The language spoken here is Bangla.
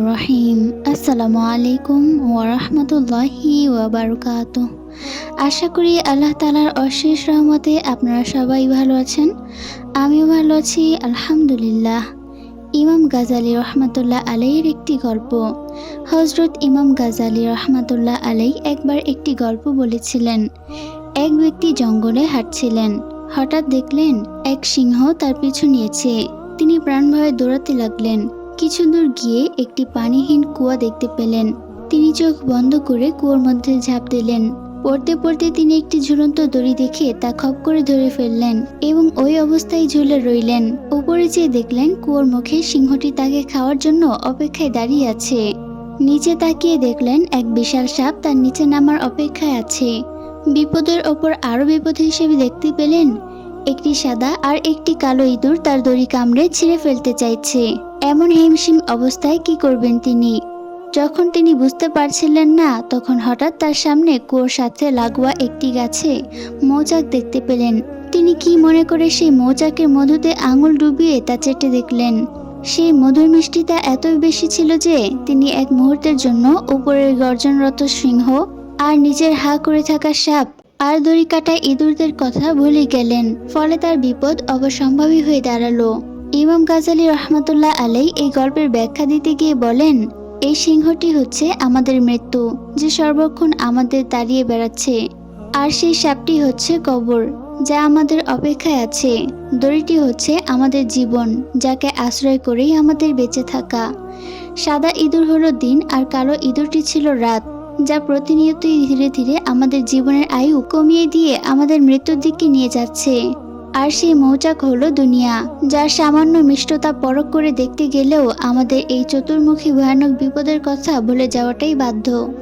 রহিম আসসালামু আলাইকুম ওরহমতুল্লাহি ওবরকাত আশা করি আল্লাহ তালার অশেষ রহমতে আপনারা সবাই ভালো আছেন। আমিও ভালো আছি, আলহামদুলিল্লাহ। ইমাম গাজালি রহমতুল্লাহ আলাইয়ের একটি গল্প। হজরত ইমাম গাজালি রহমতুল্লাহ আলাই একবার একটি গল্প বলেছিলেন। এক ব্যক্তি জঙ্গলে হাঁটছিলেন। হঠাৎ দেখলেন এক সিংহ তার পিছু নিয়েছে। তিনি প্রাণভয়ে দৌড়াতে লাগলেন। কিছু দূর গিয়ে একটি পানিহীন কুয়া দেখতে পেলেন। তিনি চোখ বন্ধ করে কুয়োর মধ্যে ঝাঁপ দিলেন। পড়তে পড়তে তিনি একটি ঝুলন্ত দড়ি দেখে তা খপ করে ধরে ফেললেন এবং ওই অবস্থায় ঝুলে রইলেন। উপরে চেয়ে দেখলেন কুয়োর মুখে সিংহটি তাকে খাওয়ার জন্য অপেক্ষায় দাঁড়িয়ে আছে। নিচে তাকিয়ে দেখলেন এক বিশাল সাপ তার নিচে নামার অপেক্ষায় আছে। বিপদের ওপর আরও বিপদ হিসেবে দেখতে পেলেন একটি সাদা আর একটি কালো ইঁদুর তার দড়ি কামড়ে ছিঁড়ে ফেলতে চাইছে। এমন হিমশিম অবস্থায় কি করবেন তিনি? যখন তিনি বুঝতে পারছিলেন না, তখন হঠাৎ তার সামনে কুয়োর সাথে লাগোয়া একটি গাছে মৌচাক দেখতে পেলেন। তিনি কি মনে করে সেই মৌচাকের মধুতে আঙুল ডুবিয়ে তা চেটে দেখলেন? সেই মধুর মিষ্টিতা এতই বেশি ছিল যে, তিনি এক মুহূর্তের জন্য উপরের গর্জনরত সিংহ আর নিজের হা করে থাকা সাপ আর দড়ি কাটা ইঁদুরদের কথা ভুলে গেলেন, ফলে তার বিপদ অবসম্ভাবী হয়ে দাঁড়াল। ইমাম গাজালি রহমতুল্লাহ আলাই এই গল্পের ব্যাখ্যা দিতে গিয়ে বলেন, এই সিংহটি হচ্ছে আমাদের মৃত্যু, যে সর্বক্ষণ আমাদের দাঁড়িয়ে বেড়াচ্ছে। আর সেই সাপটি হচ্ছে কবর, যা আমাদের অপেক্ষায় আছে। দড়িটি হচ্ছে আমাদের জীবন, যাকে আশ্রয় করেই আমাদের বেঁচে থাকা। সাদা ইঁদুর হলো দিন আর কালো ইঁদুরটি ছিল রাত। যা প্রতিনিয়তই ধীরে ধীরে আমাদের জীবনের আয়ু কমিয়ে দিয়ে আমাদের মৃত্যুর দিকে নিয়ে যাচ্ছে। আর সেই মৌচাক হলো দুনিয়া, যার সামান্য মিষ্টতা পরখ করে দেখতে গেলেও আমাদের এই চতুর্মুখী ভয়ানক বিপদের কথা ভুলে যাওয়াটাই বাধ্য।